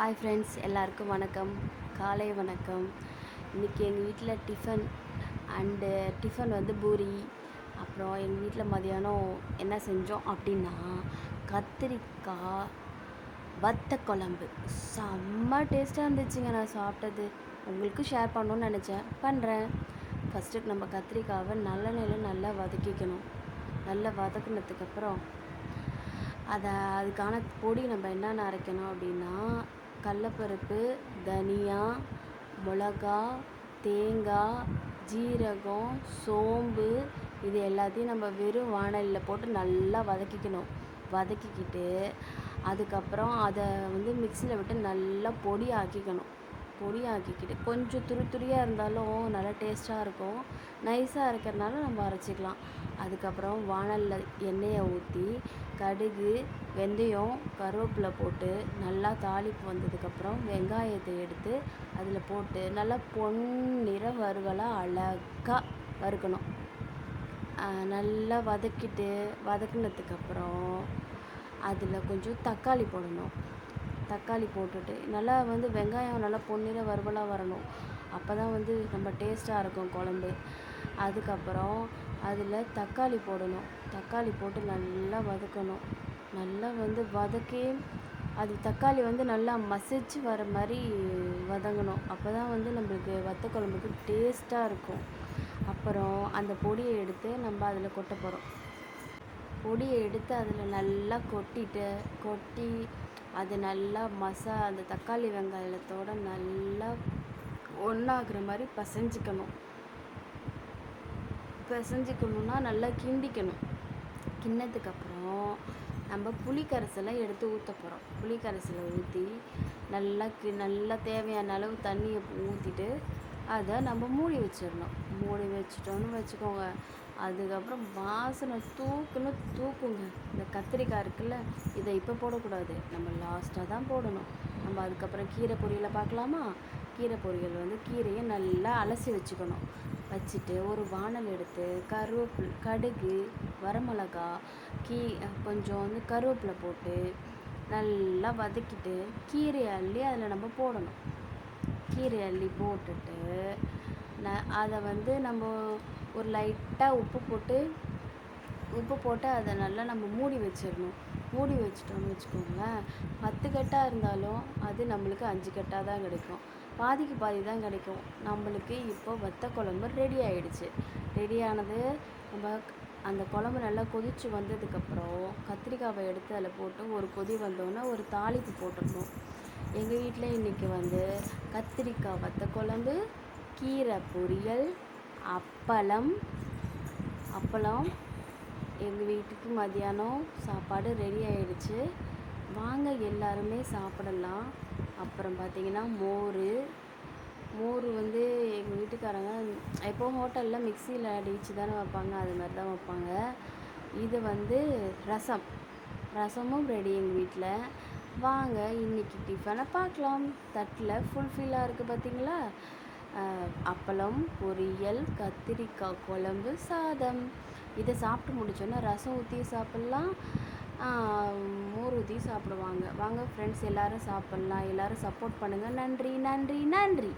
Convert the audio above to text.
Hi friends எல்லாருக்கும் வணக்கம். காலை வணக்கம். இன்றைக்கி எங்கள் வீட்டில் டிஃபன் அண்டு டிஃபன் வந்து பூரி. அப்புறம் எங்கள் வீட்டில் மதியானம் என்ன செஞ்சோம் அப்படின்னா கத்திரிக்காய் வத்த குழம்பு. செம்ம டேஸ்ட்டாக இருந்துச்சுங்க நான் சாப்பிட்டது. உங்களுக்கும் ஷேர் பண்ணணும்னு நினச்சேன். பண்ணுறேன் ஃபஸ்ட்டு நம்ம கத்திரிக்காவை நல்லெண்ணெயில் நல்லா வதக்கிக்கணும். நல்லா வதக்குனதுக்கப்புறம் அதை அதுக்கான பொடி நம்ம என்னென்ன அரைக்கணும் அப்படின்னா கடலப்பருப்பு தனியா மிளகா தேங்காய் ஜீரகம் சோம்பு இது எல்லாத்தையும் நம்ம வெறும் வாணலியில் போட்டு நல்லா வதக்கிக்கணும். வதக்கிக்கிட்டு அதுக்கப்புறம் அதை வந்து மிக்சியில் விட்டு நல்லா பொடி ஆக்கிக்கணும் பொடி ஆக்கிக்கிட்டு கொஞ்சம் துரு துரியாக இருந்தாலும் நல்லா டேஸ்ட்டாக இருக்கும். நைஸாக இருக்கிறனால நம்ம அரைச்சிக்கலாம். அதுக்கப்புறம் வாணலில் எண்ணெயை ஊற்றி கடுகு வெந்தயம் கருவேப்பிலை போட்டு நல்லா தாளிப்பு வந்ததுக்கப்புறம் வெங்காயத்தை எடுத்து அதில் போட்டு நல்லா பொன்னிற வறுவலாக அழகாக வறுக்கணும். நல்லா வதக்கிட்டு வதக்குனதுக்கப்புறம் அதில் கொஞ்சம் தக்காளி போடணும். தக்காளி போட்டுட்டு நல்லா வந்து வெங்காயம் நல்லா பொன்னிற வறுவலாக வரணும். அப்போ தான் வந்து நம்ம டேஸ்ட்டாக இருக்கும் குழம்பு. அதுக்கப்புறம் அதில் தக்காளி போடணும். தக்காளி போட்டு நல்லா வதக்கணும். நல்லா வந்து வதக்கி அது தக்காளி வந்து நல்லா மசிச்சு வர மாதிரி வதங்கணும். அப்போ தான் வந்து நம்மளுக்கு வத்த குழம்புக்கு டேஸ்ட்டாக இருக்கும். அப்புறம் அந்த பொடியை எடுத்து நம்ம அதில் கொட்ட போகிறோம் பொடியை எடுத்து அதில் நல்லா கொட்டிட்டு கொட்டி அது நல்லா மசா அந்த தக்காளி வெங்காயத்தோட நல்லா ஒன்றாகிற மாதிரி பசைஞ்சிக்கணும். பிசைஞ்சிக்கணுன்னா நல்லா கிண்டிக்கணும். கிண்ணதுக்கப்புறம் நம்ம புளி கரைசலை எடுத்து ஊற்ற போகிறோம் புளி கரைசலை ஊற்றி நல்லா கி நல்லா தேவையான அளவு தண்ணியை ஊற்றிட்டு அதை நம்ம மூடி வச்சிடணும். மூடி வச்சிட்டோன்னு வச்சுக்கோங்க. அதுக்கப்புறம் வாசனை தூக்குன்னு தூக்குங்க. இந்த கத்திரிக்காய் இருக்குல்ல இதை இப்போ போடக்கூடாது. நம்ம லாஸ்ட்டாக தான் போடணும். நம்ம அதுக்கப்புறம் கீரை பொரியலை பார்க்கலாமா? கீரை பொரியல் வந்து கீரையை நல்லா அலசி வச்சுக்கணும். வச்சுட்டு ஒரு வானல் எடுத்து கருவேப்பில் கடுகு வரமிளகா கீ கொஞ்சம் வந்து கருவேப்பிலை போட்டு நல்லா வதக்கிட்டு கீரையை அள்ளி அதில் நம்ம போடணும். கீரை அள்ளி போட்டுட்டு ந அதை வந்து நம்ம ஒரு லைட்டாக உப்பு போட்டு உப்பு போட்டு அதை நல்லா நம்ம மூடி வச்சிடணும். மூடி வச்சிட்டோம்னு வச்சுக்கோங்களேன். பத்து கட்டாக இருந்தாலும் அது நம்மளுக்கு அஞ்சு கட்டாக தான் கிடைக்கும். பாதிக்கு பாதி தான் கிடைக்கும். நம்மளுக்கு இப்போ வத்த குழம்பு ரெடி ஆகிடுச்சு ரெடி ஆனது நம்ம அந்த குழம்பு நல்லா கொதித்து வந்ததுக்கப்புறம் கத்திரிக்காவை எடுத்து அதில் போட்டு ஒரு கொதி வந்தோன்னே ஒரு தாளிப்பு போட்டுடணும். எங்கள் வீட்டில் இன்றைக்கி வந்து கத்திரிக்காய் வத்த குழம்பு கீரை பொரியல் அப்பளம் அப்பளம். எங்கள் வீட்டுக்கு மதியானம் சாப்பாடு ரெடி ஆயிடுச்சு. வாங்க எல்லாருமே சாப்பிடலாம். அப்புறம் பார்த்திங்கன்னா மோர். மோர் வந்து எங்கள் வீட்டுக்காரங்க எப்போவும் ஹோட்டலில் மிக்சியில் அடித்து தானே வைப்பாங்க அது மாதிரி தான் வைப்பாங்க. இது வந்து ரசம். ரசமும் ரெடி எங்கள் வீட்டில். வாங்க இன்றைக்கி டிஃபனை பார்க்கலாம். தட்டில் ஃபுல்ஃபில்லாக இருக்குது பார்த்திங்களா அப்பளம் பொரியல் கத்திரிக்காய் குழம்பு சாதம். இதை சாப்பிட்டு முடிச்சோன்னே ரசம் ஊற்றி சாப்பிட்லாம். மோர் ஊற்றி சாப்பிடுவாங்க. வாங்க ஃப்ரெண்ட்ஸ் எல்லோரும் சாப்பிட்லாம். எல்லோரும் சப்போர்ட் பண்ணுங்கள் நன்றி நன்றி நன்றி.